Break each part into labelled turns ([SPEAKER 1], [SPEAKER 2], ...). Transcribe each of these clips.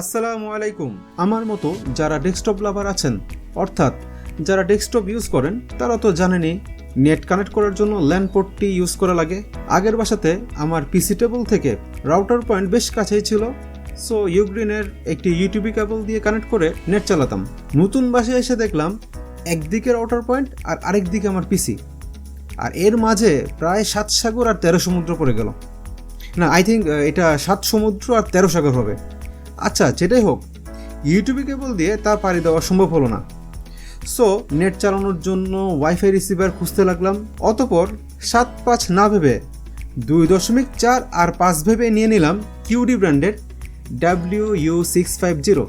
[SPEAKER 1] আসসালামু আলাইকুম। আমার মতো যারা ডেস্কটপ লাভার আছেন, অর্থাৎ যারা ডেস্কটপ ইউজ করেন, তারা তো জানেনই, নেট কানেক্ট করার জন্য ল্যান্ড পোর্টটি ইউজ করা লাগে। আগের বাসাতে আমার পিসি টেবল থেকে রাউটার পয়েন্ট বেশ কাছেই ছিল সো ইউগ্রিনের একটি ইউটিউবি কেবল দিয়ে কানেক্ট করে নেট চালাতাম। নতুন বাসায় এসে দেখলাম একদিকে রাউটার পয়েন্ট আর আরেক দিকে আমার পিসি আর এর মাঝে প্রায় সাত সাগর আর তেরো সমুদ্র পড়ে গেল। না আই থিঙ্ক এটা সাত সমুদ্র আর তেরো সাগর হবে। আচ্ছা যেটাই হোক ইউটিউবে কেবল দিয়ে তা পাড়ি দেওয়া সম্ভব হলো না। সো নেট চালানোর জন্য ওয়াইফাই রিসিভার খুঁজতে লাগলাম, অতপর সাত পাঁচ না ভেবে দুই দশমিক চার আর পাঁচ ভেবে নিয়ে নিলাম কিউডি ব্র্যান্ডের W U six five zero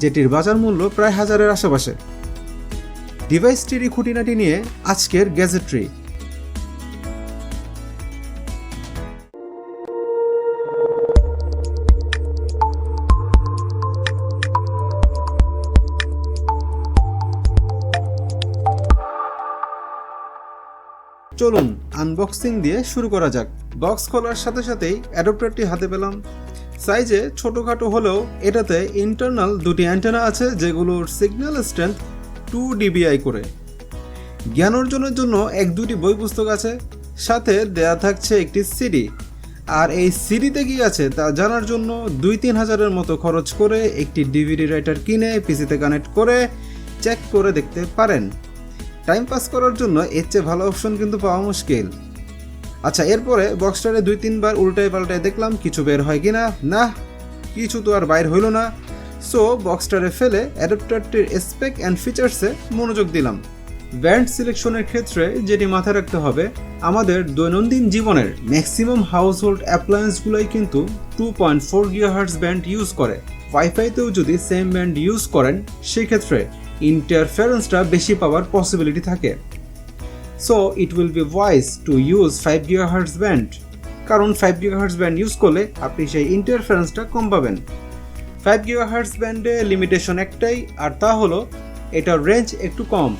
[SPEAKER 1] যেটির বাজার মূল্য প্রায় হাজারের আশেপাশে। ডিভাইসটিরই খুঁটিনাটি নিয়ে আজকের গ্যাজেট্রি চলুন আনবক্সিং দিয়ে শুরু করা যাক। বক্স খোলার সাথে সাথেই অ্যাডপ্টারটি হাতে পেলাম। সাইজে ছোটোখাটো হলেও এটাতে ইন্টারনাল দুটি অ্যান্টেনা আছে, যেগুলোর সিগন্যাল স্ট্রেংথ টু ডিবিআই করে। জ্ঞান অর্জনের জন্য এক দুটি বই পুস্তক আছে, সাথে দেয়া থাকছে একটি সিডি আর এই সিডিতে কি আছে তা জানার জন্য দুই তিন হাজারের মতো খরচ করে একটি ডিভিডি রাইটার কিনে পিসিতে কানেক্ট করে চেক করে দেখতে পারেন। টাইম পাস করার জন্য এর চেয়ে ভালো অপশন কিন্তু পাওয়া মুশকিল। আচ্ছা এরপরে বক্সটারে দুই, তিনবার উল্টায় পাল্টায় দেখলাম কিছু বের হয় কি না না কিছু তো আর বাইর হইল না। সো বক্সটারে ফেলে অ্যাডাপ্টারটির স্পেক অ্যান্ড ফিচার্সে মনোযোগ দিলাম। ব্যান্ড সিলেকশনের ক্ষেত্রে যেটি মাথায় রাখতে হবে, আমাদের দৈনন্দিন জীবনের ম্যাক্সিমাম হাউস হোল্ড অ্যাপ্লায়েন্সগুলোই কিন্তু two point four gigahertz band use করে। ওয়াইফাইতেও যদি সেম ব্যান্ড ইউজ করেন, সেক্ষেত্রে ইন্টারফারেন্সটা বেশি পাওয়ার পসিবিলিটি থাকে। So it will be wise to use five gigahertz band কারণ ফাইভ গিগাহার্টস ব্যান্ড ইউজ করলে আপনি সেই ইন্টারফারেন্সটা কম পাবেন। ফাইভ গিগাহার্টস ব্যান্ডে লিমিটেশন একটাই, আর তা হলো এটার রেঞ্জ একটু কম।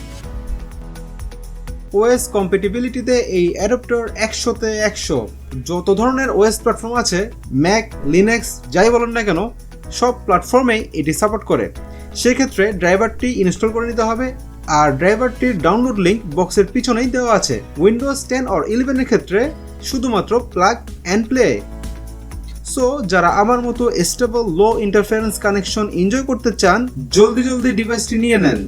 [SPEAKER 1] ওএস কম্পেটিবিলিটিতে এই অ্যাডাপ্টার একশোতে একশো। যত ধরনের ওএস প্ল্যাটফর্ম আছে ম্যাক লিনাক্স যাই বলেন না কেন, সব প্ল্যাটফর্মেই এটি সাপোর্ট করে। সেক্ষেত্রে ড্রাইভারটি ইনস্টল করে নিতে হবে আর ড্রাইভারটির ডাউনলোড লিঙ্ক বক্সের পিছনেই দেওয়া আছে। উইন্ডোজ টেন অর ইলেভেনের ক্ষেত্রে শুধুমাত্র প্লাগ অ্যান্ড প্লে সো যারা আমার মতো stable low interference connection enjoy করতে চান, জলদি জলদি ডিভাইসটি নিয়ে নেন।